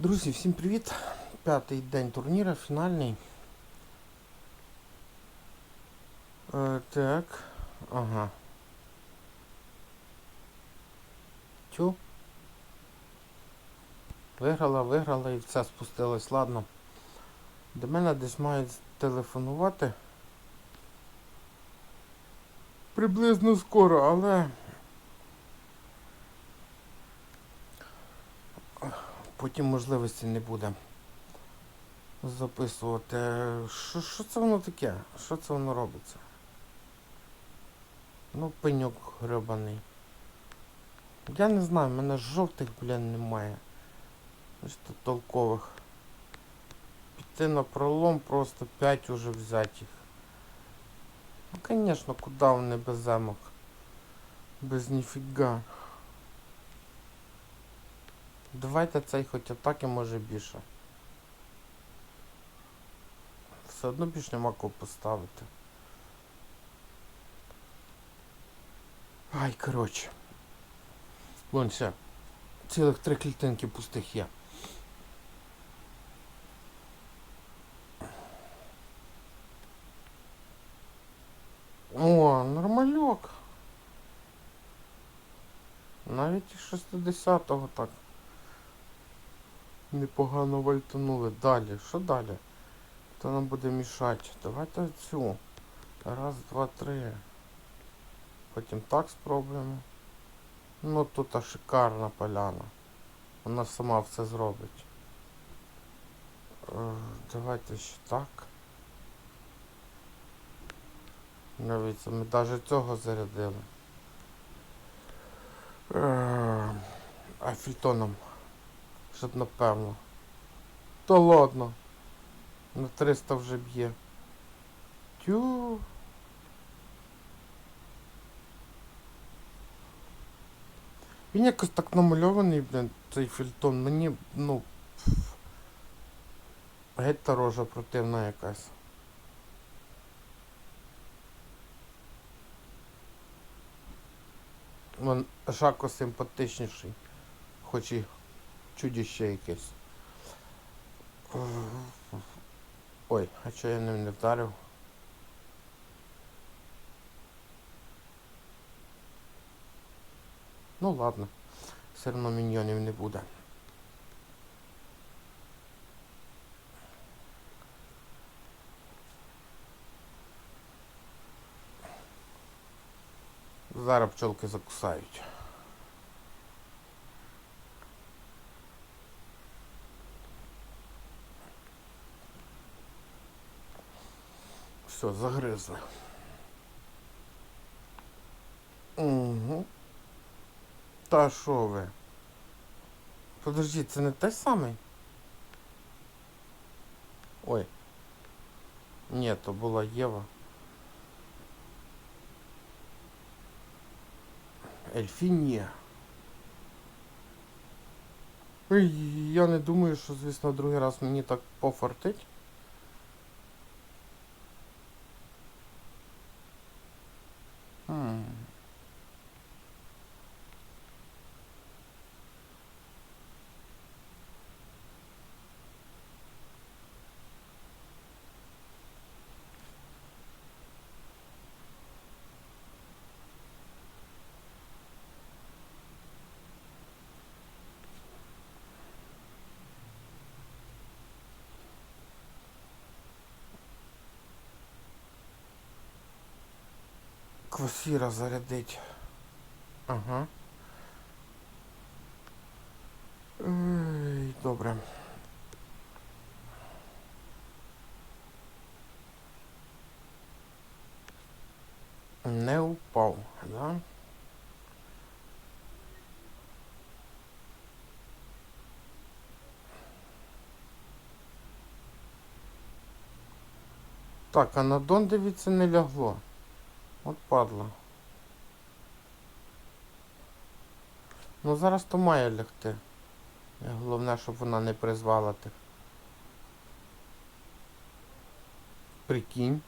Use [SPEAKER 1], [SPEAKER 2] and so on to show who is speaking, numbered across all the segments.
[SPEAKER 1] Друзі, всім привіт! П'ятий день турніра, фінальний. Е, так. Ага. Тю. Виграла, виграла і все спустилось, ладно. До мене десь мають телефонувати. Приблизно скоро, але потім можливості не буде записувати. Що, що це воно таке? Що це воно робиться? Ну, пеньок гребаний. Я не знаю, в мене жовтих, блін, немає. Ось толкових. Піти на пролом, просто 5 уже взяти їх. Ну, конечно, куди вони без замок? Без ніфіга. Давайте цей хоч атаки може більше. Все одно більш нема кого поставити. Ай, коротше. Вон все. Цілих три клітинки пустих є. О, нормальок. Навіть і 60-го так. Непогано вальтанули. Далі. Що далі? Хто нам буде мішати? Давайте цю. Раз, два, три. Потім так спробуємо. Ну тут шикарна поляна. Вона сама все зробить. Е, давайте ще так. Дивіться, ми навіть цього зарядили. Е, А фільтоном. Щоб напевно. Та ладно. На 300 вже б'є. Тю. Він якось так намальований, блін, цей фільтон. Мені, ну. Геть та рожа противна якась. Вон Жако симпатичніший. Хоч і чудіще якесь. Ой, а чого я ним не вдарив? Ну ладно, все одно міньйонів не буде. Зараз пчолки закусають. Все, загризли. Угу. Та що ви? Подождіть, це не той самий? Ой. Ні, то була Єва. Ельфінія. Я не думаю, що, звісно, другий раз мені так пофартить. Квасіра зарядить. Ага. Ой, добре. Не упав, да? Так, а на Дон, дивіться, не лягло. От падла. Ну зараз то має лягти. Головне, щоб вона не призвала тих. Прикинь.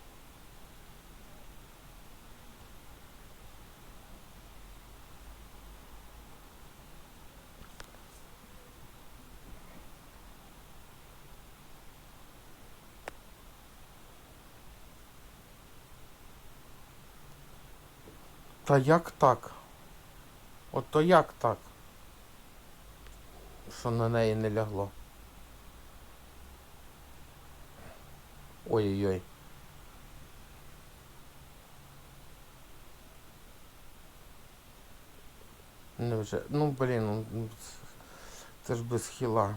[SPEAKER 1] Та як так? От то як так? Що на неї не лягло? Ой-ой-ой. Невже. Ну блін, ну, це ж без хіла.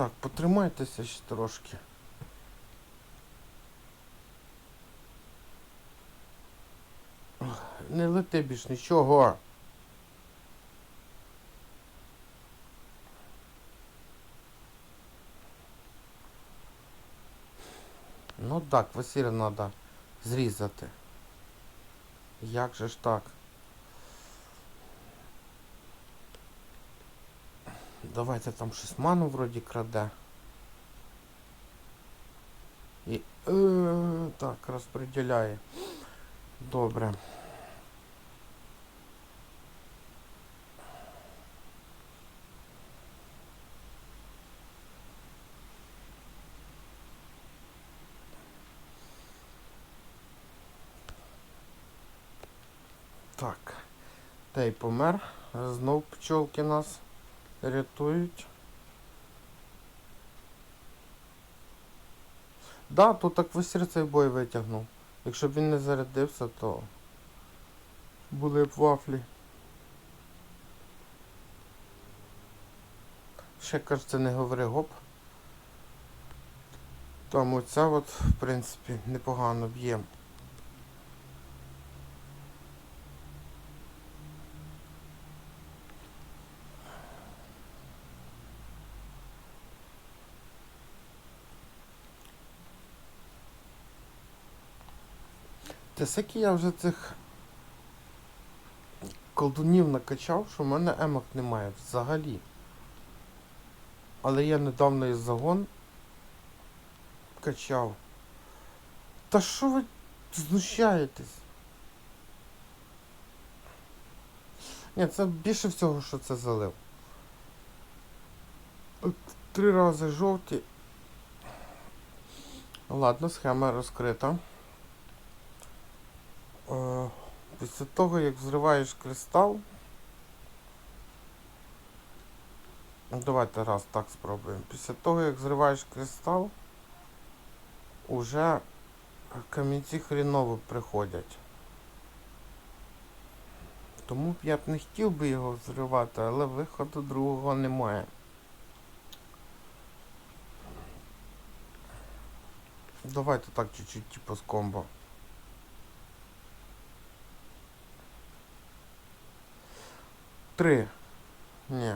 [SPEAKER 1] Так, потримайтеся ще трошки. Не лети більш нічого. Ну так, Василя треба зрізати. Як же ж так? Давайте там щось ману вроді краде. І. Е, так, розподіляє. Добре. Так. Та й помер. Знов пчолки нас рятують. Да, то так весь цей бой витягнув. Якщо б він не зарядився, то були б вафлі. Ще кажеться, не говори гоп. Там оця от, в принципі, непогано б'є. Та скільки я вже цих колдунів накачав, що в мене емок немає взагалі. Але я недавно із загон качав. Та що ви знущаєтесь? Ні, це більше всього, що це залив. Три рази жовті. Ладно, схема розкрита. Е, Після того, як взриваєш кристал. Ну, Давайте раз так спробуємо. Після того, як зриваєш кристал, уже камінці хріново приходять. Тому б я б не хотів би його взривати, але виходу другого немає. Давайте так чуть-чуть типу з комбо. Три. Ні.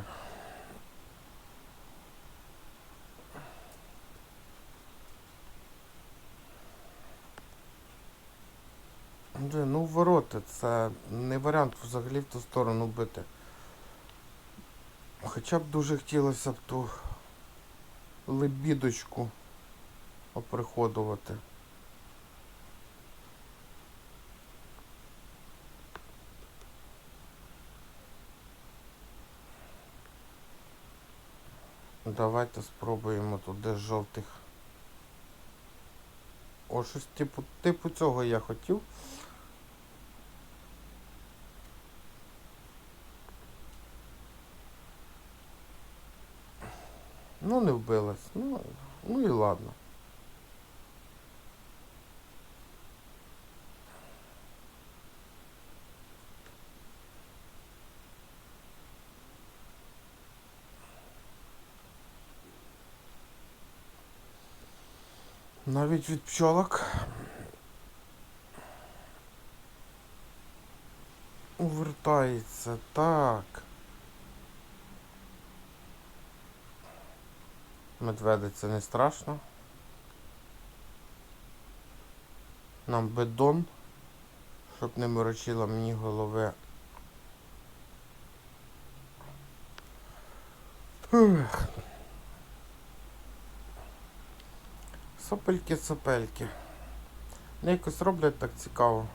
[SPEAKER 1] Де, ну вороти, це не варіант взагалі в ту сторону бити. Хоча б дуже хотілося б ту лебідочку оприходувати. Давайте спробуємо туди жовтих. О, щось типу, типу цього я хотів. Ну, не вбилась. Ну, ну і ладно. Навіть від пчолок. Увертається. Так. Медведи це не страшно. Нам бедон, щоб не морочило мені голови. Ух. Сопельки, сопельки. Вони якось роблять так цікаво.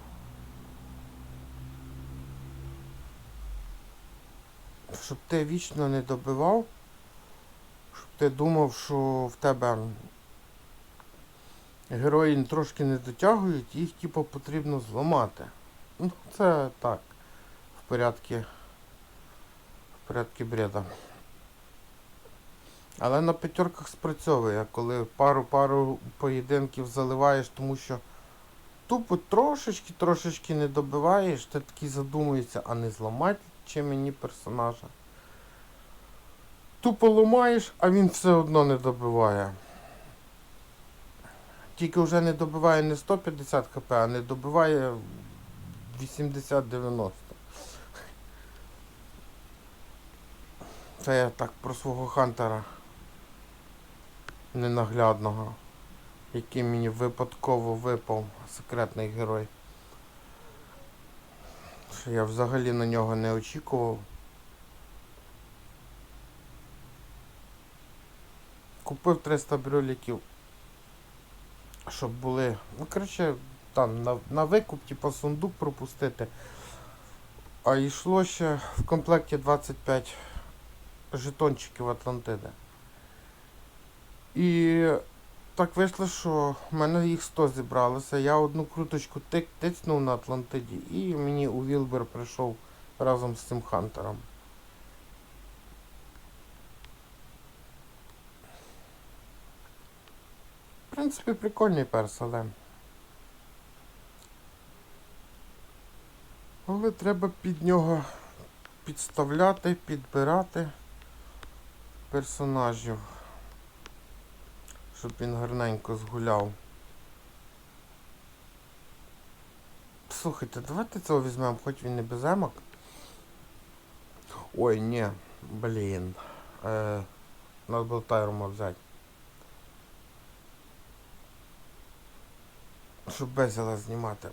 [SPEAKER 1] Щоб ти вічно не добивав, щоб ти думав, що в тебе герої трошки не дотягують, їх типу потрібно зламати. Ну, це так. В порядку. В порядку бреда. Але на п'ятерках спрацьовує, коли пару-пару поєдинків заливаєш, тому що тупо трошечки, трошечки не добиваєш, ти такий задумуєшся, а не зламати чи мені персонажа. Тупо ламаєш, а він все одно не добиває. Тільки вже не добиває не 150 хп, а не добиває 80-90. Це я так про свого хантера ненаглядного, який мені випадково випав секретний герой. Що я взагалі на нього не очікував. Купив 300 брюліків, щоб були. Ну, коротше, там на, на викуп, типу, сундук пропустити. А йшло ще в комплекті 25 жетончиків Атлантиди. І так вийшло, що в мене їх 100 зібралося. Я одну круточку тик тицнув на Атлантиді і мені у Вілбер прийшов разом з цим хантером. В принципі, прикольний перс, але. Але треба під нього підставляти, підбирати персонажів, щоб він гарненько згуляв. Слухайте, давайте цього візьмемо, хоч він не без емок. Ой, ні, блін. Е, надо було тайрума взяти. Щоб безіла знімати.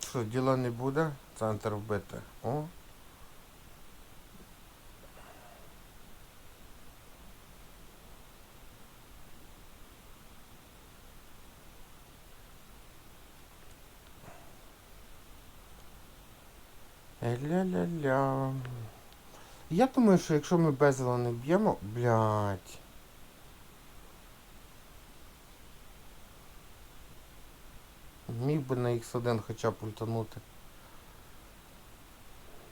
[SPEAKER 1] Що, діла не буде? Центр вбити. О. Ля-ля-ля. Я думаю, що якщо ми безила не б'ємо... Блядь. Міг би на X1 хоча б ультанути.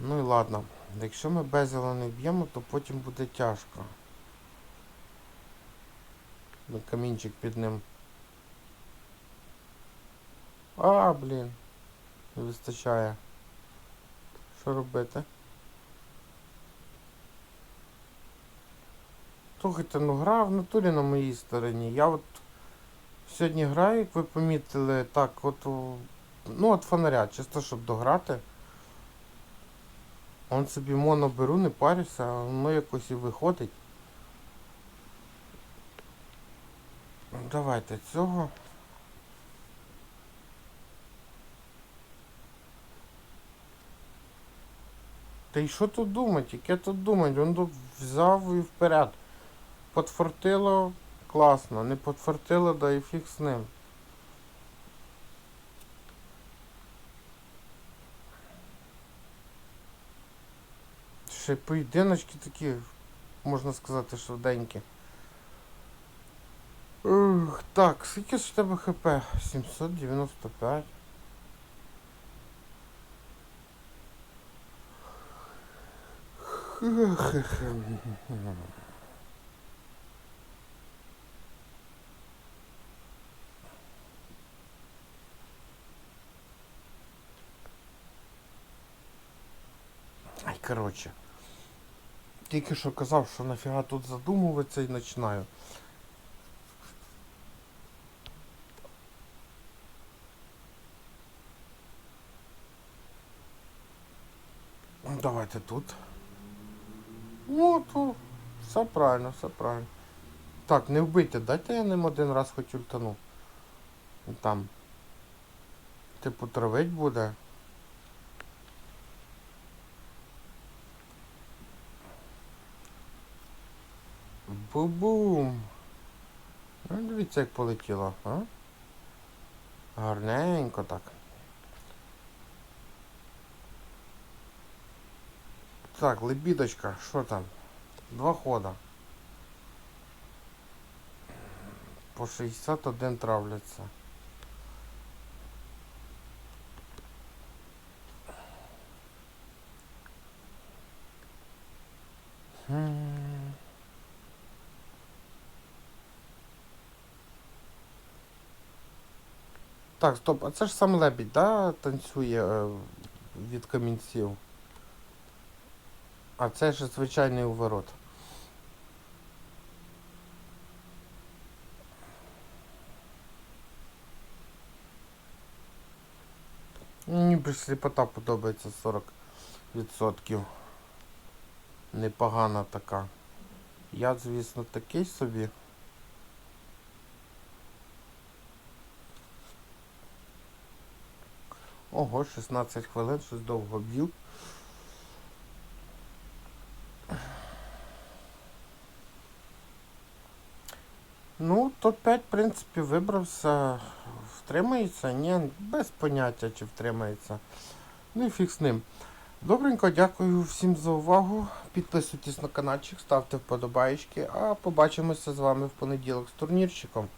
[SPEAKER 1] Ну і ладно. Якщо ми безіла не б'ємо, то потім буде тяжко. Камінчик під ним. А, блін. Не вистачає. Що робити? Слухайте, ну гра в натурі на моїй стороні. Я от сьогодні граю, як ви помітили, так, от ну от фонаря, чисто щоб дограти. Он собі моно беру, не парюся, а воно якось і виходить. Давайте цього. Та й що тут думати? Яке тут думати? Він тут взяв і вперед. Подфартило класно, не подфартило, да і фіг з ним. Ще поєдиночки такі, можна сказати, швиденькі. Так, скільки ж в тебе хп? 795. Ай, коротше. Тільки що казав, що нафіга тут задумуватися і починаю. Давайте тут. Ну, то все правильно, все правильно. Так, не вбийте, дайте я ним один раз хоч ультану. Там. Типу травить буде. Фу-бум. Ну, дивіться, як полетіло, а? Гарненько так. Так, лебідочка, що там? Два хода. По 61 травляться. Так, стоп, а це ж сам лебідь, да, танцює е, від камінців. А це ж звичайний уворот. Мені б сліпота подобається 40%. Непогана така. Я, звісно, такий собі. Ого, 16 хвилин, щось довго б'ю. Ну, топ-5, в принципі, вибрався. Втримається? Ні, без поняття, чи втримається. Ну і фіг з ним. Добренько, дякую всім за увагу. Підписуйтесь на каналчик, ставте вподобайки, а побачимося з вами в понеділок з турнірчиком.